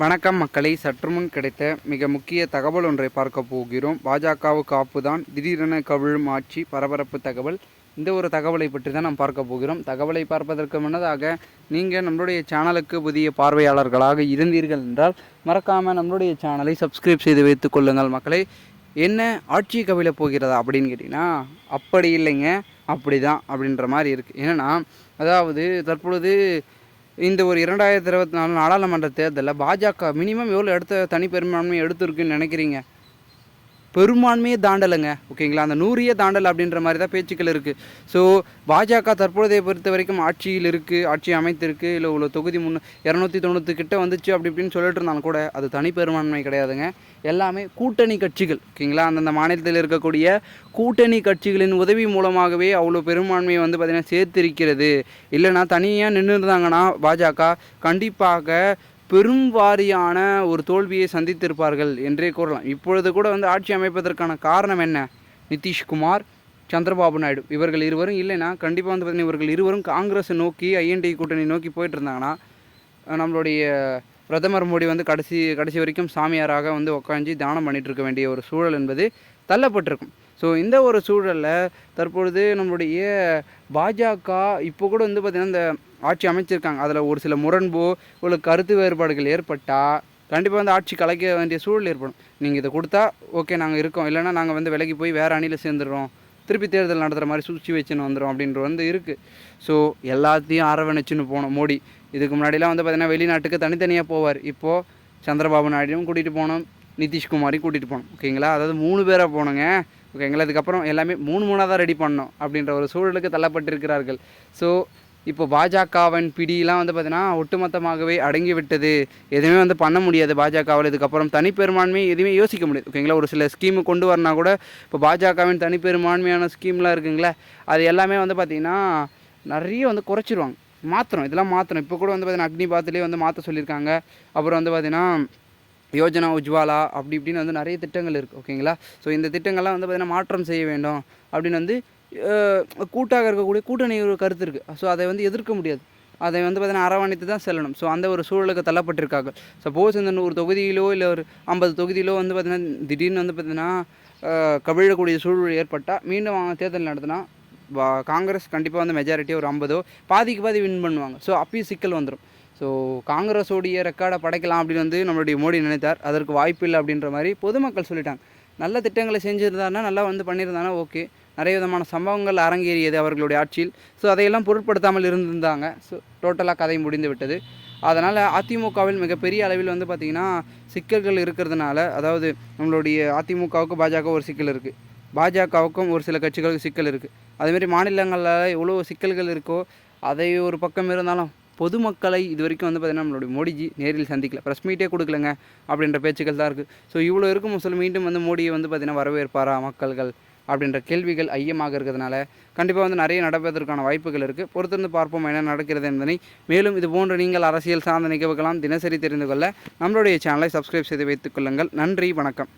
வணக்கம் மக்களை. சற்று முன் கிடைத்த மிக முக்கிய தகவல் ஒன்றை பார்க்க போகிறோம். பாஜகவுக்கு ஆப்புதான். திடீரென கவிழும் ஆட்சி பரபரப்பு தகவல். இந்த ஒரு தகவலை பற்றி தான் நாம் பார்க்க போகிறோம். தகவலை பார்ப்பதற்கு முன்னதாக நீங்கள் நம்மளுடைய சேனலுக்கு புதிய பார்வையாளர்களாக இருந்தீர்கள் என்றால் மறக்காமல் நம்மளுடைய சேனலை சப்ஸ்கிரைப் செய்து வைத்துக் கொள்ளுங்கள் மக்களை. என்ன ஆட்சி கவிழ போகிறதா அப்படின்னு கேட்டிங்கன்னா அப்படி இல்லைங்க. அப்படி தான் அப்படின்ற மாதிரி இருக்குது என்னென்னா அதாவது தற்பொழுது இந்த ஒரு இரண்டாயிரத்தி இருபத்தி நாலு நாடாளுமன்ற தேர்தலில் பாஜக மினிமம் எவ்வளோ எடுத்த தனிப்பெரும்பான்மை எடுத்துருக்குன்னு எடுத்திருக்குன்னு நினைக்கிறீங்க? பெரும்பான்மையே தாண்டலைங்க ஓகேங்களா? அந்த நூறையே தாண்டல் அப்படின்ற மாதிரி தான் பேச்சுக்கள் இருக்குது ஸோ பாஜக தற்பொழுதைய பொறுத்த வரைக்கும் ஆட்சியில் இருக்குது ஆட்சி அமைத்திருக்கு இல்லை இவ்வளோ தொகுதி முன்னு இரநூத்தி தொண்ணூற்று கிட்ட வந்துச்சு அப்படி இப்படின்னு சொல்லிட்டு இருந்தாலும் கூட அது தனி பெரும்பான்மை கிடையாதுங்க. எல்லாமே கூட்டணி கட்சிகள் ஓகேங்களா? அந்தந்த மாநிலத்தில் இருக்கக்கூடிய கூட்டணி கட்சிகளின் உதவி மூலமாகவே அவ்வளோ பெரும்பான்மையை வந்து பார்த்திங்கன்னா சேர்த்திருக்கிறது. இல்லைன்னா தனியாக நின்று இருந்தாங்கன்னா பாஜக கண்டிப்பாக பெரும் வாரியான ஒரு தோல்வியை சந்தித்திருப்பார்கள் என்றே கூறலாம். இப்பொழுது கூட வந்து ஆட்சி அமைப்பதற்கான காரணம் என்ன? நிதிஷ்குமார் சந்திரபாபு நாயுடு. இவர்கள் இருவரும் இல்லைன்னா கண்டிப்பாக வந்து பார்த்தீங்கன்னா இவர்கள் இருவரும் காங்கிரஸை நோக்கி ஐஎன்டி கூட்டணி நோக்கி போயிட்டு இருந்தாங்கன்னா நம்மளுடைய பிரதமர் மோடி வந்து கடைசி கடைசி வரைக்கும் சாமியாராக வந்து உட்காந்து தியானம் பண்ணிட்டு இருக்க வேண்டிய ஒரு சூழல் என்பது தள்ளப்பட்டிருக்கும். ஸோ இந்த ஒரு சூழலில் தற்பொழுது நம்மளுடைய பாஜக இப்போ கூட வந்து பார்த்திங்கன்னா இந்த ஆட்சி அமைச்சிருக்காங்க. அதில் ஒரு சில முரண்போ ஒரு கருத்து வேறுபாடுகள் ஏற்பட்டால் கண்டிப்பாக வந்து ஆட்சி கலைக்க வேண்டிய சூழல் ஏற்படும். நீங்கள் இதை கொடுத்தா ஓகே நாங்கள் இருக்கோம். இல்லைன்னா நாங்கள் வந்து விலகி போய் வேறு அணியில் சேர்ந்துடுறோம். திருப்பி தேர்தல் நடத்துகிற மாதிரி சூழ்ச்சி வச்சுன்னு வந்துடும் அப்படின்ற வந்து இருக்குது ஸோ எல்லாத்தையும் அரவணைச்சுன்னு போனோம். மோடி இதுக்கு முன்னாடிலாம் வந்து பார்த்திங்கன்னா வெளிநாட்டுக்கு தனித்தனியாக போவார். இப்போது சந்திரபாபு நாயுடும் கூட்டிகிட்டு போனோம். நிதிஷ்குமாரையும் கூட்டிகிட்டு போனோம். ஓகேங்களா? அதாவது மூணு பேராக போனோங்க. ஓகேங்களா இதுக்கப்புறம் எல்லாமே மூணு மூணாக தான் ரெடி பண்ணோம் அப்படின்ற ஒரு சூழலுக்கு தள்ளப்பட்டிருக்கிறார்கள். ஸோ இப்போ பாஜகவின் பிடியெலாம் வந்து பார்த்தீங்கன்னா ஒட்டுமொத்தமாகவே அடங்கி விட்டது. எதுவுமே வந்து பண்ண முடியாது பாஜகவில். இதுக்கப்புறம் தனிப்பெரும்பான்மை எதுவுமே யோசிக்க முடியாது. ஓகேங்களா ஒரு சில ஸ்கீமு கொண்டு வரனா கூட இப்போ பாஜகவின் தனிப்பெரும்பான்மையான ஸ்கீம்லாம் இருக்குங்களே அது எல்லாமே வந்து பார்த்திங்கன்னா நிறைய வந்து குறைச்சிருவாங்க. மாற்றணும் இதெல்லாம் மாற்றணும் இப்போ கூட வந்து பார்த்தீங்கன்னா அக்னி பாத்துலேயே வந்து மாற்ற சொல்லியிருக்காங்க. அப்புறம் வந்து பார்த்திங்கன்னா யோஜனா உஜ்வாலா அப்படி இப்படின்னு வந்து நிறைய திட்டங்கள் இருக்குது ஓகேங்களா? ஸோ இந்த திட்டங்கள்லாம் வந்து பார்த்திங்கன்னா மாற்றம் செய்ய வேண்டும் அப்படின்னு வந்து கூட்டாக இருக்கக்கூடிய கூட்டணி ஒரு கருத்து இருக்குது ஸோ அதை வந்து எதிர்க்க முடியாது. அதை வந்து பார்த்தீங்கன்னா அரவணைத்து தான் செல்லணும். ஸோ அந்த ஒரு சூழலுக்கு தள்ளப்பட்டிருக்காங்க சப்போஸ் இந்த நூறு தொகுதியிலோ இல்லை ஒரு ஐம்பது தொகுதியிலோ வந்து பார்த்திங்கன்னா திடீர்னு வந்து பார்த்திங்கன்னா கவிழக்கூடிய சூழல் ஏற்பட்டால் மீண்டும் அவங்க தேர்தல் நடத்தினா காங்கிரஸ் கண்டிப்பாக வந்து மெஜாரிட்டி ஒரு ஐம்பதோ பாதிக்கு பாதி வின் பண்ணுவாங்க. ஸோ அப்பயும் சிக்கல் வந்துடும் ஸோ காங்கிரஸோடைய ரெக்கார்டை படைக்கலாம் அப்படின்னு வந்து நம்மளுடைய மோடி நினைத்தார். அதற்கு வாய்ப்பு இல்லை அப்படின்ற மாதிரி பொதுமக்கள் சொல்லிட்டாங்க. நல்ல திட்டங்களை செஞ்சுருந்தாருன்னா நல்லா வந்து பண்ணியிருந்தாங்கன்னா ஓகே. நிறைய விதமான சம்பவங்கள் அரங்கேறியது அவர்களுடைய ஆட்சியில். ஸோ அதையெல்லாம் பொருட்படுத்தாமல் இருந்திருந்தாங்க. ஸோ டோட்டலாக கதை முடிந்து விட்டது. அதனால் அதிமுகவில் மிகப்பெரிய அளவில் வந்து பார்த்திங்கன்னா சிக்கல்கள் இருக்கிறதுனால அதாவது நம்மளுடைய அதிமுகவுக்கு பாஜக ஒரு சிக்கல் இருக்குது பாஜகவுக்கும் ஒரு சில கட்சிகளுக்கு சிக்கல் இருக்குது அதேமாரி மாநிலங்களில் எவ்வளோ சிக்கல்கள் இருக்கோ அதை ஒரு பக்கம் இருந்தாலும் பொதுமக்களை இது வரைக்கும் வந்து பார்த்திங்கன்னா நம்மளுடைய மோடிஜி நேரில் சந்திக்கல. ப்ரெஸ் மீட்டே கொடுக்கலங்க அப்படின்ற பேச்சுக்கள் தான் இருக்குது ஸோ இவ்வளோ இருக்கும் சொல்ல மீண்டும் வந்து மோடியை வந்து பார்த்திங்கன்னா வரவேற்பாரா மக்கள்கள் அப்படின்ற கேள்விகள் ஐயமாக இருக்கிறதுனால கண்டிப்பாக வந்து நிறைய நடப்பதற்கான வாய்ப்புகள் இருக்குது பொறுத்திருந்து பார்ப்போம் என்ன நடக்கிறது என்பதை. மேலும் இது போன்ற நீங்கள் அரசியல் சார்ந்த நிகழ்வுகளாம் தினசரி தெரிந்து கொள்ள நம்மளுடைய சேனலை சப்ஸ்கிரைப் செய்து வைத்துக் கொள்ளுங்கள். நன்றி வணக்கம்.